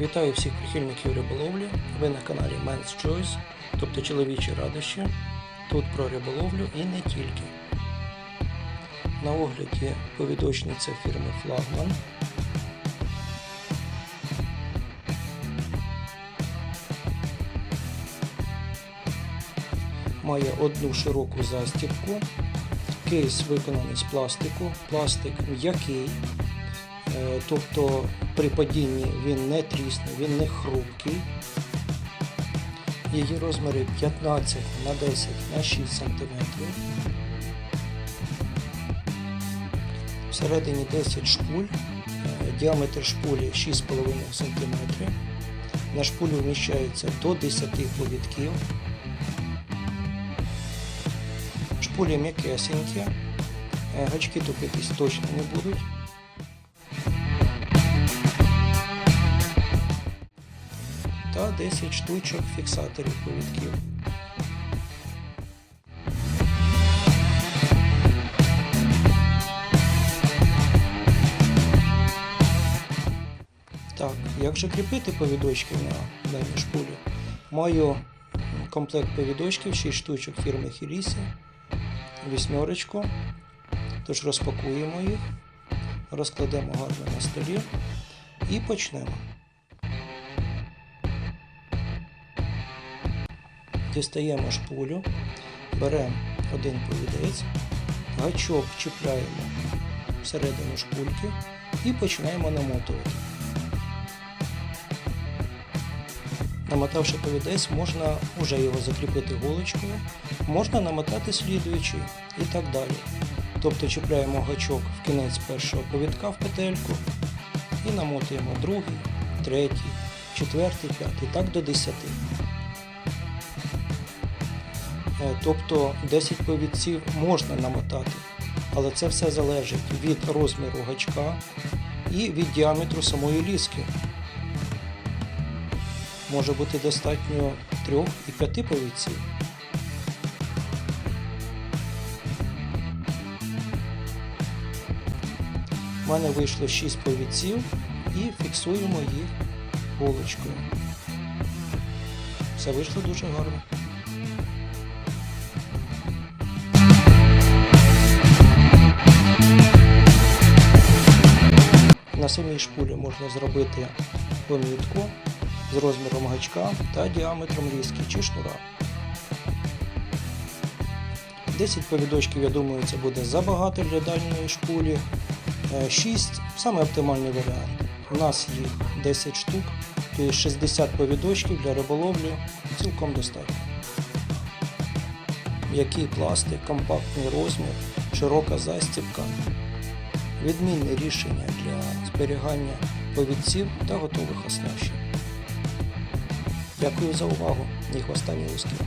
Вітаю всіх прихильників риболовлі. Ви на каналі Men's Choice, тобто чоловічі радощі. Тут про риболовлю і не тільки. На огляді повідочниця фірми Флагман. Має одну широку застібку. Кейс виконаний з пластику. Пластик м'який, тобто при падінні він не трісне, він не хрупкий. Її розміри 15 на 10 на 6 см. Всередині 10 шпуль, е, діаметр шпулі 6,5 см. На шпулю вміщається до 10 повідків. Шпулі м'якесенькі, е, гачки тупитись точно не будуть. 10 штучок фіксаторів повідків. Так, як же кріпити повідочки на даній шпулі? Маю комплект повідочків, 6 штучок фірми Хілісі, вісьмерочку. Тож розпакуємо їх, розкладемо гарно на столі і почнемо. Дістаємо шпулю, беремо один повідець, гачок чіпляємо всередину шпульки і починаємо намотувати. Намотавши повідець, можна вже його закріпити голочкою, можна намотати слідуючий і так далі. Тобто чіпляємо гачок в кінець першого повідка в петельку і намотуємо другий, третій, четвертий, п'ятий, так до 10. Е, Тобто 10 повідців можна намотати, але це все залежить від розміру гачка і від діаметру самої ліски. Може бути достатньо 3 і 5 повідців. У мене вийшло 6 повідців і фіксуємо їх голочкою. Все вийшло дуже гарно. На самій шпулі можна зробити помітку з розміром гачка та діаметром різки чи шнура. 10 повідочків, я думаю, це буде забагато для дальньої шпулі. 6 саме оптимальний варіант. У нас їх 10 штук, тобто 60 повідочків для риболовлі цілком достатньо. М'який пластик, компактний розмір, широка застібка. Відмінне рішення для зберігання повідців та готових оснащень. Дякую за увагу. Їх останні успіх.